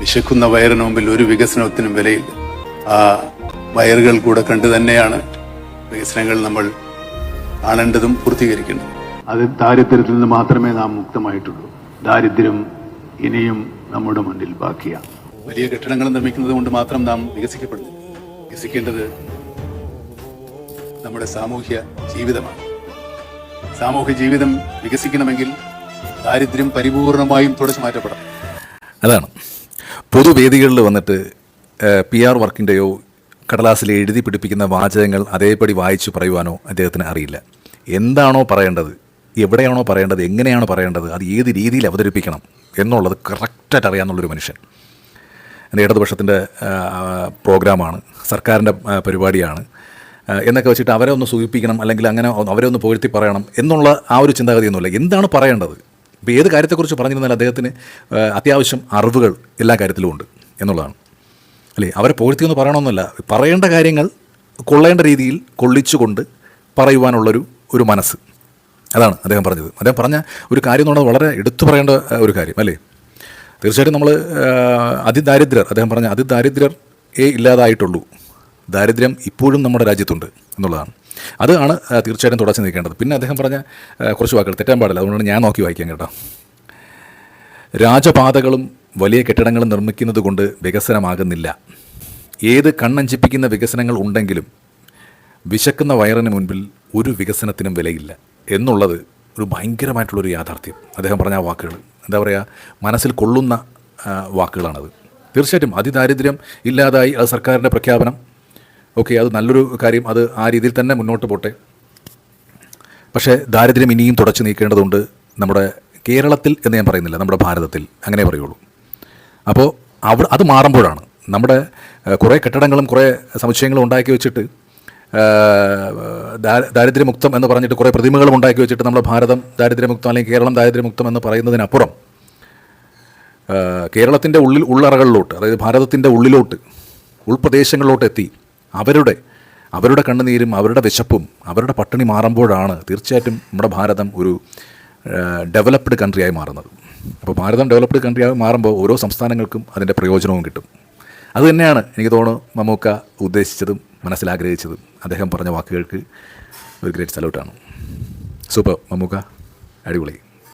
വിശക്കുന്ന വയറിന് മുമ്പിൽ ഒരു വികസനത്തിനും വിലയില്ല. ആ വയറുകൾ കൂടെ കണ്ടു തന്നെയാണ് വികസനങ്ങൾ നമ്മൾ കാണേണ്ടതും പൂർത്തീകരിക്കേണ്ടതും. അത് ദാരിദ്ര്യത്തിൽ നിന്ന് മാത്രമേ നാം മുക്തമായിട്ടുള്ളൂ. ദാരിദ്ര്യം ഇനിയും നമ്മുടെ മുന്നിൽ ബാക്കിയാണ് വലിയ കെട്ടിടങ്ങൾ നിർമ്മിക്കുന്നത് കൊണ്ട് മാത്രം നാം വികസിക്കപ്പെടുന്നു വികസിക്കേണ്ടത് നമ്മുടെ സാമൂഹ്യ ജീവിതമാണ്. സാമൂഹ്യ ജീവിതം വികസിക്കണമെങ്കിൽ ദാരിദ്ര്യം പരിപൂർണമായും തുടച്ചു മാറ്റപ്പെടണം. അതാണ്. പൊതുവേദികളിൽ വന്നിട്ട് പി ആർ വർക്കിന്റെയോ കടലാസിൽ എഴുതി പിടിപ്പിക്കുന്ന വാചകങ്ങൾ അതേപടി വായിച്ചു പറയുവാനോ അദ്ദേഹത്തിന് അറിയില്ല. എന്താണോ പറയേണ്ടത്? എവിടെയാണോ പറയേണ്ടത്? എങ്ങനെയാണോ പറയേണ്ടത്? അത് ഏത് രീതിയിൽ അവതരിപ്പിക്കണം? എന്നുള്ളത് കറക്റ്റായിട്ട് അറിയാമെന്നുള്ളൊരു മനുഷ്യൻ. എന്റെ ഇടതുപക്ഷത്തിന്റെ പ്രോഗ്രാമാണ് സർക്കാരിന്റെ പരിപാടിയാണ്. എന്നൊക്കെ വെച്ചിട്ട് അവരെ ഒന്ന് സൂചിപ്പിക്കണം അല്ലെങ്കിൽ അങ്ങനെ അവരെ ഒന്ന് പുകഴ്ത്തി പറയണം എന്നുള്ള ആ ഒരു ചിന്താഗതിയൊന്നുമില്ല. എന്താണ് പറയേണ്ടത്? ഇപ്പോൾ ഏത് കാര്യത്തെക്കുറിച്ച് പറഞ്ഞിരുന്നാൽ അദ്ദേഹത്തിന് അത്യാവശ്യം അറിവുകൾ എല്ലാ കാര്യത്തിലും ഉണ്ട് എന്നുള്ളതാണ്. അല്ലേ? അവരെ പുകഴ്ത്തി എന്ന് പറയണമെന്നല്ല പറയേണ്ട കാര്യങ്ങൾ കൊള്ളേണ്ട രീതിയിൽ കൊള്ളിച്ചുകൊണ്ട് പറയുവാനുള്ളൊരു ഒരു മനസ്സ്. അതാണ് അദ്ദേഹം പറഞ്ഞത്. അദ്ദേഹം പറഞ്ഞ ഒരു കാര്യം എന്ന് പറഞ്ഞാൽ വളരെ എടുത്തു പറയേണ്ട ഒരു കാര്യം. അല്ലേ? തീർച്ചയായിട്ടും നമ്മൾ അതിദാരിദ്ര്യർ അദ്ദേഹം പറഞ്ഞ അതിദാരിദ്ര്യർ ഏ ഇല്ലാതായിട്ടുള്ളൂ. ദാരിദ്ര്യം ഇപ്പോഴും നമ്മുടെ രാജ്യത്തുണ്ട് എന്നുള്ളതാണ്. അതാണ് തീർച്ചയായിട്ടും തുടച്ചു നിൽക്കേണ്ടത്. പിന്നെ അദ്ദേഹം പറഞ്ഞ കുറച്ച് വാക്കുകൾ തെറ്റാൻ പാടില്ല. അതുകൊണ്ടാണ് ഞാൻ നോക്കി വായിക്കാൻ കേട്ടോ. രാജപാതകളും വലിയ കെട്ടിടങ്ങളും നിർമ്മിക്കുന്നത് കൊണ്ട് വികസനമാകുന്നില്ല. ഏത് കണ്ണഞ്ചിപ്പിക്കുന്ന വികസനങ്ങൾ ഉണ്ടെങ്കിലും വിശക്കുന്ന വയറിന് മുൻപിൽ ഒരു വികസനത്തിനും വിലയില്ല എന്നുള്ളത് ഒരു ഭയങ്കരമായിട്ടുള്ളൊരു യാഥാർത്ഥ്യം. അദ്ദേഹം പറഞ്ഞ ആ വാക്കുകൾ. എന്താ പറയുക മനസ്സിൽ കൊള്ളുന്ന വാക്കുകളാണത്. തീർച്ചയായിട്ടും അതിദാരിദ്ര്യം ഇല്ലാതായി അത് സർക്കാരിന്റെ പ്രഖ്യാപനം ഓക്കെ അത് നല്ലൊരു കാര്യം. അത് ആ രീതിയിൽ തന്നെ മുന്നോട്ട് പോട്ടെ. പക്ഷേ ദാരിദ്ര്യം ഇനിയും തുടച്ചു നീക്കേണ്ടതുണ്ട് നമ്മുടെ കേരളത്തിൽ എന്ന് ഞാൻ പറയുന്നില്ല നമ്മുടെ ഭാരതത്തിൽ. അങ്ങനെ പറയുള്ളൂ. അപ്പോൾ അവിടെ അത് മാറുമ്പോഴാണ്. നമ്മുടെ കുറേ കെട്ടിടങ്ങളും കുറേ സമുച്ചയങ്ങളും ഉണ്ടാക്കി വെച്ചിട്ട് ദാരിദ്ര്യമുക്തം എന്ന് പറഞ്ഞിട്ട് കുറേ പ്രതിമകളും ഉണ്ടാക്കി വെച്ചിട്ട് നമ്മുടെ ഭാരതം ദാരിദ്ര്യമുക്തം അല്ലെങ്കിൽ കേരളം ദാരിദ്ര്യമുക്തം എന്ന് പറയുന്നതിനപ്പുറം കേരളത്തിന്റെ ഉള്ളിൽ ഉള്ളറകളിലോട്ട് അതായത് ഭാരതത്തിന്റെ ഉള്ളിലോട്ട് ഉൾപ്രദേശങ്ങളിലോട്ട് എത്തി അവരുടെ അവരുടെ കണ്ണുനീരും അവരുടെ വിശപ്പും അവരുടെ പട്ടിണി മാറുമ്പോഴാണ് തീർച്ചയായിട്ടും നമ്മുടെ ഭാരതം ഒരു ഡെവലപ്ഡ് കൺട്രിയായി മാറുന്നത്. അപ്പോൾ ഭാരതം ഡെവലപ്ഡ് കൺട്രിയായി മാറുമ്പോൾ ഓരോ സംസ്ഥാനങ്ങൾക്കും അതിന്റെ പ്രയോജനവും കിട്ടും. അതുതന്നെയാണ് എനിക്ക് തോന്നുന്നു മമ്മൂക്ക ഉദ്ദേശിച്ചതും മനസ്സിലാഗ്രഹിച്ചതും. അദ്ദേഹം പറഞ്ഞ വാക്കുകൾക്ക് ഒരു ഗ്രേറ്റ് സല്യൂട്ടാണ് സൂപ്പർ മമ്മൂക്ക അടിപൊളി.